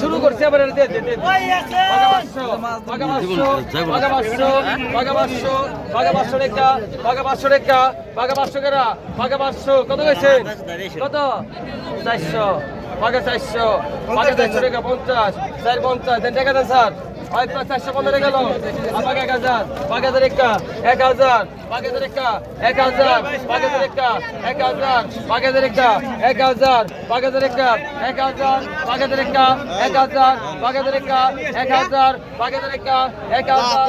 শুরু করছে আবার দে দে কত গেছে কত? চারশো। বাগা চারশো। বাগা চারশো রেখা, পঞ্চাশ। চার পঞ্চাশ। দেন টাকা দেন, স্যার। চারশো পনেরো গেল। আবার এক হাজার পাঁচ হাজার একা এক হাজার পাঁচ হাজার একা এক হাজার পাঁচ হাজার একা এক হাজার পাঁচ হাজার একা এক হাজার পাঁচ হাজার একা এক হাজার পাঁচ হাজার একা এক হাজার। পাঁচ হাজার একা এক হাজার পাঁচ হাজার একা এক হাজার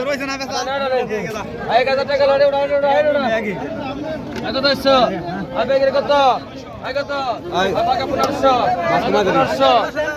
এক হাজার টাকা লড়ে ওটা ওটা ওটা এত আর বেগের কত? কত? বাঘা পনেরোশো। পনেরোশো।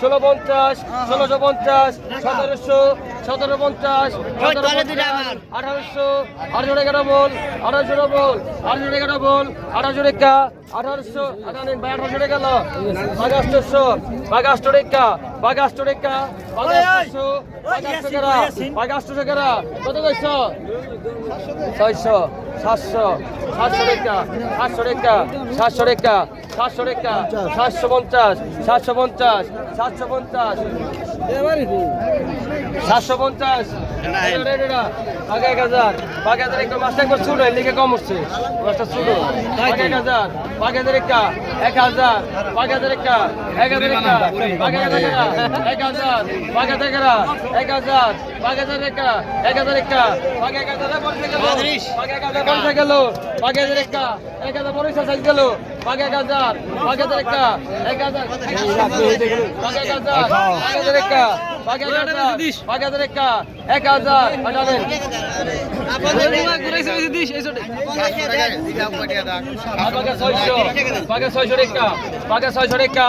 ষোলো পঞ্চাশ ষোলোশো পঞ্চাশ সতেরোশো সতেরো পঞ্চাশ আঠারোশো আঠারোশো এগারো বল আঠারোশো ডবল আঠারোশো এগারো বল আঠারোশো রেখা আঠারোশো আঠারোশো গেল বাগাষ্টশো বাগাষ্ট রেখা বাগাস্টো রেখা বাগাস্টো বাগাস্টোকেরা বাগাস্টোকেরা কত কইছো 600 700 700 রেখা 700 রেখা 700 রেখা 700 রেখা 750 750 750 750 এবারে সাতশো পঞ্চাশ। আগে এক হাজার। বাঘে হাজার একটা মাছটা একবার ছোট লিখে কম উঠছে। মাছটা ছোট। বাঘে এক হাজার। বাঘে হাজার একটা এক হাজার। বাঘে হাজার একটা এক হাজার একটা। বাঘে হাজার এক হাজার। বাঘে হাজার এক হাজার। বাঘে হাজার একটা এক হাজার একটা। বাঘে এক হাজার পঞ্চাশ গেল বাঘে এক হাজার পঞ্চাশ গেল বাঘে হাজার একটা। এক হাজার পঞ্চাশ সাইজ গেল। বাঘে এক হাজার, বাঘে হাজার একটা, এক হাজার। বাঘে এক হাজার, বাঘে হাজার একটা এক হাজার, বাঘে হাজার একটা, এক হাজার। ছয়শো ছয়শো রেখা বাঘে ছয়শো রেখা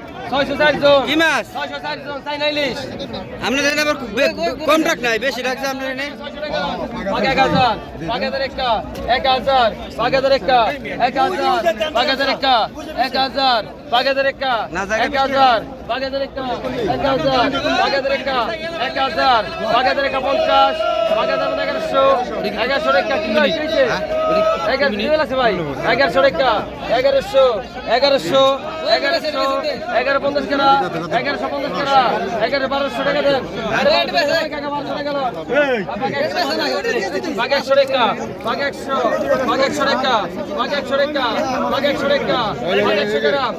কি মাছ? আপনাদের আবার কম রাখ নাই বেশি রাখছে আপনার এক হাজার এক একটা এক হাজার এক হাজার একটা এক হাজার এক একটা এক হাজার বাগাদের একটা এক হাজার বাগাদের একটা হাজার বাগাদের একটা এক হাজার বাগাদের একটা পঞ্চাশ এগারোশো এগারোশো একটা কি ভাই? এগারোশো একটা এগারোশো এগারোশো এগারোশো এগারো পঞ্চাশ কেনা এগারোশো পঞ্চাশ কেনা এগারো বারোশো টাকা দেন। টাকা একশো রেখা বাঘ একশো বাঘ একশো রেখা বাঘ একশো রেখা বাঘ একশো রেখা বাঘ একশো গ্রাম